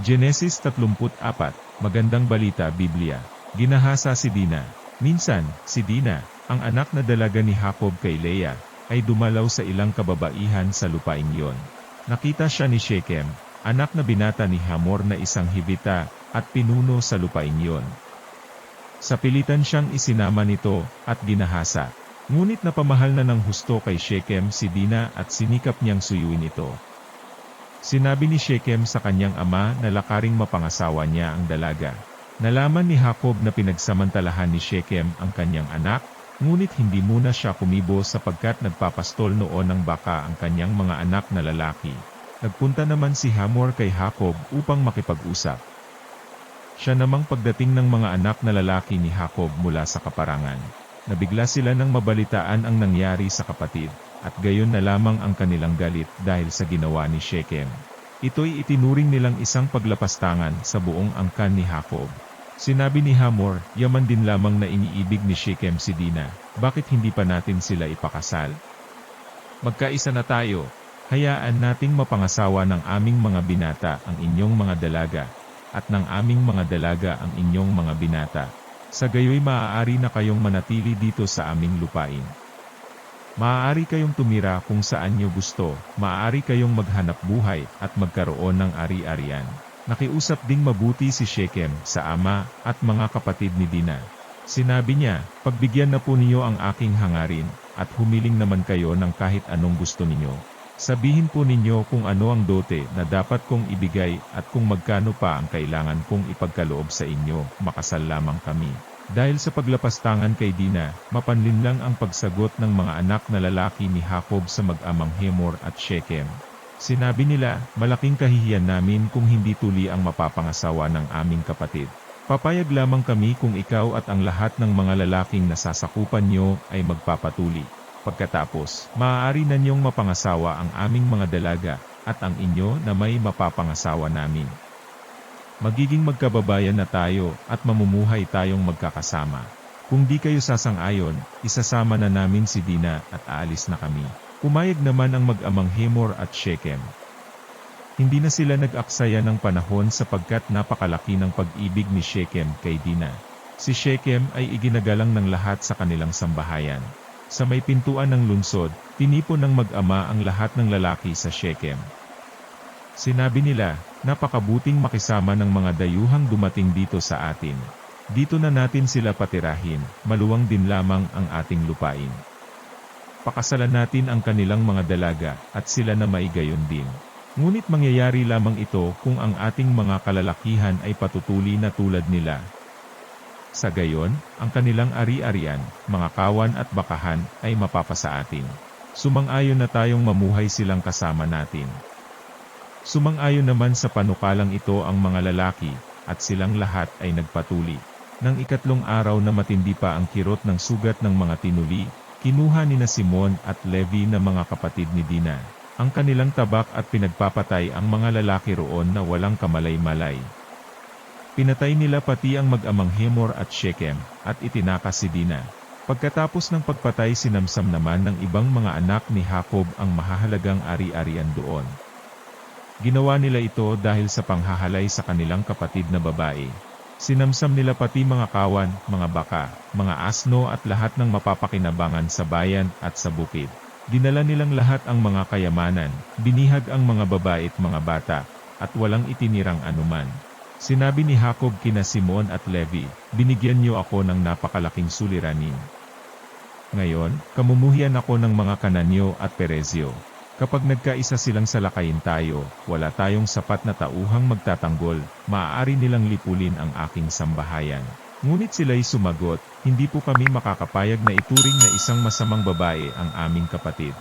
Genesis 34, Magandang Balita Biblia. Ginahasa si Dina. Minsan, si Dina, ang anak na dalaga ni Jacob kay Leah, ay dumalaw sa ilang kababaihan sa lupaing yon. Nakita siya ni Shechem, anak na binata ni Hamor na isang hibita, at pinuno sa lupaing yon. Sa pilitan siyang isinama nito, at ginahasa. Ngunit napamahal na ng husto kay Shechem si Dina at sinikap niyang suyuin ito. Sinabi ni Shechem sa kanyang ama na lakaring mapangasawa niya ang dalaga. Nalaman ni Jacob na pinagsamantalahan ni Shechem ang kanyang anak, ngunit hindi muna siya kumibo sapagkat nagpapastol noon ng baka ang kanyang mga anak na lalaki. Nagpunta naman si Hamor kay Jacob upang makipag-usap. Siya namang pagdating ng mga anak na lalaki ni Jacob mula sa kaparangan. Nabigla sila nang mabalitaan ang nangyari sa kapatid, at gayon na lamang ang kanilang galit dahil sa ginawa ni Shechem. Ito'y itinuring nilang isang paglapastangan sa buong angkan ni Jacob. Sinabi ni Hamor, yaman din lamang na iniibig ni Shechem si Dina, bakit hindi pa natin sila ipakasal? Magkaisa na tayo, hayaan nating mapangasawa ng aming mga binata ang inyong mga dalaga, at ng aming mga dalaga ang inyong mga binata. Sa gayoy maaari na kayong manatili dito sa aming lupain. Maaari kayong tumira kung saan nyo gusto, maaari kayong maghanap buhay at magkaroon ng ari-arian. Nakiusap ding mabuti si Shechem sa ama at mga kapatid ni Dina. Sinabi niya, pagbigyan na po niyo ang aking hangarin, at humiling naman kayo ng kahit anong gusto ninyo. Sabihin po ninyo kung ano ang dote na dapat kong ibigay at kung magkano pa ang kailangan kong ipagkaloob sa inyo, makasal lamang kami. Dahil sa paglapastangan kay Dina, mapanlin lang ang pagsagot ng mga anak na lalaki ni Jacob sa mag-amang Hemor at Shechem. Sinabi nila, malaking kahihiyan namin kung hindi tuli ang mapapangasawa ng aming kapatid. Papayag lamang kami kung ikaw at ang lahat ng mga lalaking nasasakupan nyo ay magpapatuli. Pagkatapos, maaari na niyong mapangasawa ang aming mga dalaga, at ang inyo na may mapapangasawa namin. Magiging magkababayan na tayo, at mamumuhay tayong magkakasama. Kung di kayo sasang-ayon, isasama na namin si Dina at aalis na kami. Pumayag naman ang mag-amang Hemor at Shechem. Hindi na sila nag-aksaya ng panahon sapagkat napakalaki ng pag-ibig ni Shechem kay Dina. Si Shechem ay iginagalang ng lahat sa kanilang sambahayan. Sa may pintuan ng lungsod, tinipon ng mag-ama ang lahat ng lalaki sa Shechem. Sinabi nila, napakabuting makisama ng mga dayuhang dumating dito sa atin. Dito na natin sila patirahin, maluwang din lamang ang ating lupain. Pakasalan natin ang kanilang mga dalaga, at sila na maigayon din. Ngunit mangyayari lamang ito kung ang ating mga kalalakihan ay patutuli na tulad nila. Sa gayon, ang kanilang ari-arian, mga kawan at bakahan, ay mapapasa atin. Sumang-ayon na tayong mamuhay silang kasama natin. Sumang-ayon naman sa panukalang ito ang mga lalaki, at silang lahat ay nagpatuli. Nang ikatlong araw na matindi pa ang kirot ng sugat ng mga tinuli, kinuha ni na Simon at Levi na mga kapatid ni Dina, ang kanilang tabak at pinagpapatay ang mga lalaki roon na walang kamalay-malay. Pinatay nila pati ang mag-amang Hemor at Shechem, at itinakas si Dina. Pagkatapos ng pagpatay sinamsam naman ng ibang mga anak ni Jacob ang mahahalagang ari-arian doon. Ginawa nila ito dahil sa panghahalay sa kanilang kapatid na babae. Sinamsam nila pati mga kawan, mga baka, mga asno at lahat ng mapapakinabangan sa bayan at sa bukid. Dinala nilang lahat ang mga kayamanan, binihag ang mga babae at mga bata, at walang itinirang anuman. Sinabi ni Jacob kina Simon at Levi, binigyan niyo ako ng napakalaking suliranin. Ngayon, kamumuhian ako ng mga Kananyo at Perezyo. Kapag nagkaisa silang salakayin tayo, wala tayong sapat na tauhang magtatanggol, maaari nilang lipulin ang aking sambahayan. Ngunit sila'y sumagot, hindi po kami makakapayag na ituring na isang masamang babae ang aming kapatid.